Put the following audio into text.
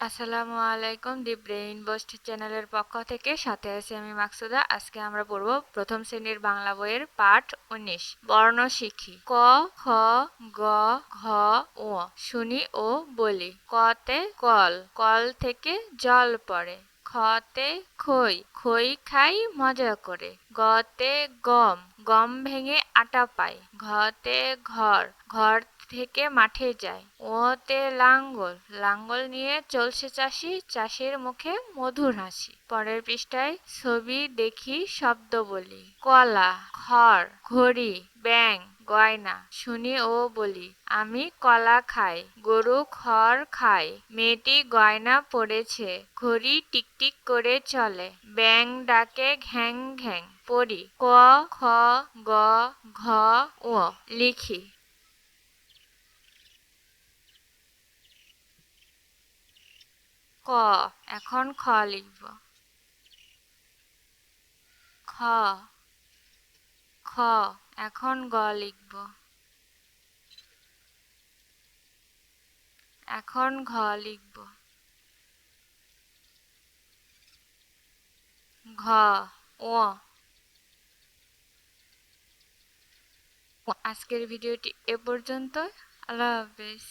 আসসালামু আলাইকুম দি brain Boost চ্যানেলের পক্ষ থেকে। সাথে আছি আমি মাকসুদা। আজকে আমরা পড়ব প্রথম শ্রেণির বাংলা বইয়ের পাঠ উনিশ। বর্ণ শিখি। ক, খ, গ, ঘ ও শুনি ও বলি। কতে কল। কল থেকে জল পড়ে। খতে খই। খই খাই মজা করে। গতে গম। গম ভেঙে আটা পায় ঘতে ঘর ঘর থেকে মাঠে যায় ওতে লাঙ্গল লাঙ্গল নিয়ে চলছে চাষি, চাষির মুখে মধুর হাসি। পরের পৃষ্ঠায় ছবি দেখি, শব্দ বলি। কলা, খড়, ঘড়ি ব্যাং গয়না। শুনি ও বলি, আমি কলা খাই, গরু খড় খায় মেয়েটি গয়না পড়েছে ঘড়ি টিকটিক করে চলে ব্যাং ডাকে ঘ্যাং ঘ্যাং, পড়ি, ক, খ, গ, ঘ ও লিখি। ক, এখন খ লিখব। খ খ এখন গ লিখব। এখন ঘ লিখব। ঘ, ও। আজকের ভিডিওটি এ পর্যন্ত আল্লাহ হাফেজ।